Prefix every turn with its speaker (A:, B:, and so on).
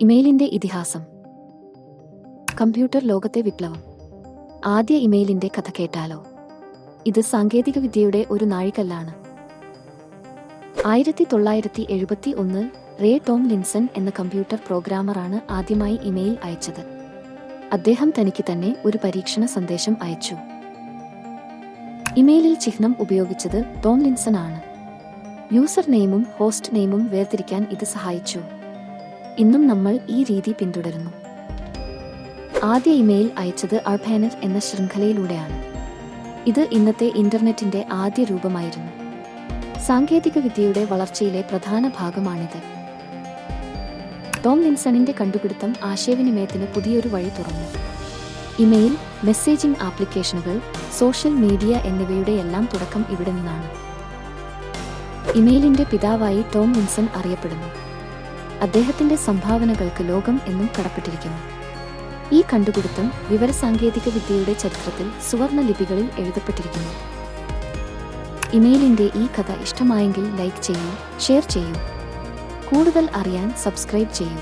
A: ഇമെയിലിന്റെ ഇതിഹാസം. കമ്പ്യൂട്ടർ ലോകത്തെ വിപ്ലവം. ആദ്യ ഇമെയിലിന്റെ കഥ കേട്ടാലോ? ഇത് സാങ്കേതികവിദ്യയുടെ ഒരു നാഴികല്ലാണ്. ആയിരത്തി തൊള്ളായിരത്തി എഴുപത്തി ഒന്ന് റേ ടോം ലിൻസൺ എന്ന കമ്പ്യൂട്ടർ പ്രോഗ്രാമറാണ് ആദ്യമായി ഇമെയിൽ അയച്ചത്. അദ്ദേഹം തനിക്ക് തന്നെ ഒരു പരീക്ഷണ സന്ദേശം അയച്ചു. ഇമെയിലിൽ ചിഹ്നം ഉപയോഗിച്ചത് ടോം ലിൻസൺ ആണ്. യൂസർ നെയിമും ഹോസ്റ്റ് നെയിമും വേർതിരിക്കാൻ ഇത് സഹായിച്ചു. ഇന്നും നമ്മൾ ഈ രീതി പിന്തുടരുന്നു. ആദ്യ ഇമെയിൽ അയച്ചത് അർഭാനറ്റ് എന്ന ശൃംഖലയിലൂടെയാണ്. ഇത് ഇന്നത്തെ ഇന്റർനെറ്റിന്റെ ആദ്യ രൂപമായിരുന്നു. സാങ്കേതിക വിദ്യയുടെ വളർച്ചയിലെ പ്രധാന ഭാഗമാണിത്. ടോം ലിൻസണിന്റെ കണ്ടുപിടുത്തം ആശയവിനിമയത്തിന് പുതിയൊരു വഴി തുറന്നു. ഇമെയിൽ മെസ്സേജിംഗ് ആപ്ലിക്കേഷനുകൾ സോഷ്യൽ മീഡിയ എന്നിവയുടെ എല്ലാം തുടക്കം ഇവിടെ നിന്നാണ്. ഇമെയിലിന്റെ പിതാവായി ടോം ലിൻസൺ അറിയപ്പെടുന്നു. അദ്ദേഹത്തിന്റെ സംഭാവനകൾക്ക് ലോകം എന്നും കടപ്പെട്ടിരിക്കുന്നു. ഈ കണ്ടുപിടുത്തം വിവരസാങ്കേതിക വിദ്യയുടെ ചരിത്രത്തിൽ സുവർണ ലിപികളിൽ എഴുതപ്പെട്ടിരിക്കുന്നു. ഇമെയിലിന്റെ ഈ കഥ ഇഷ്ടമായെങ്കിൽ ലൈക്ക് ചെയ്യൂ ഷെയർ ചെയ്യൂ. കൂടുതൽ അറിയാൻ സബ്സ്ക്രൈബ് ചെയ്യൂ.